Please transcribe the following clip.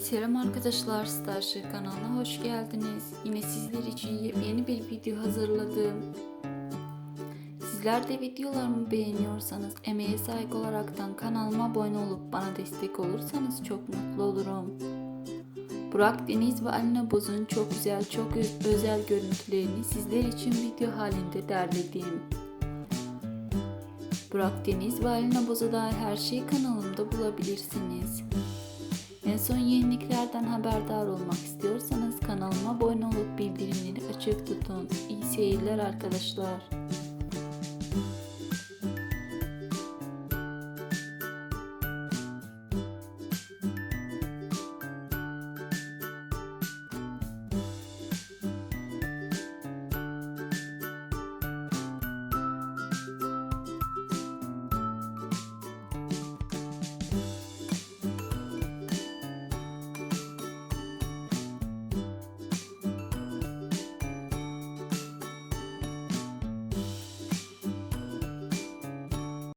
Selam arkadaşlar, Starship kanalına hoş geldiniz. Yine sizler için yeni bir video hazırladım. Sizler de videolarımı beğeniyorsanız emeğe saygı olaraktan kanalıma abone olup bana destek olursanız çok mutlu olurum. Burak Deniz ve Alina Boz'un çok güzel, çok özel görüntülerini sizler için video halinde derledim. Burak Deniz ve Alina Boz'a dair her şeyi kanalımda bulabilirsiniz. En son yeniliklerden haberdar olmak istiyorsanız kanalıma abone olup bildirimleri açık tutun. İyi seyirler arkadaşlar.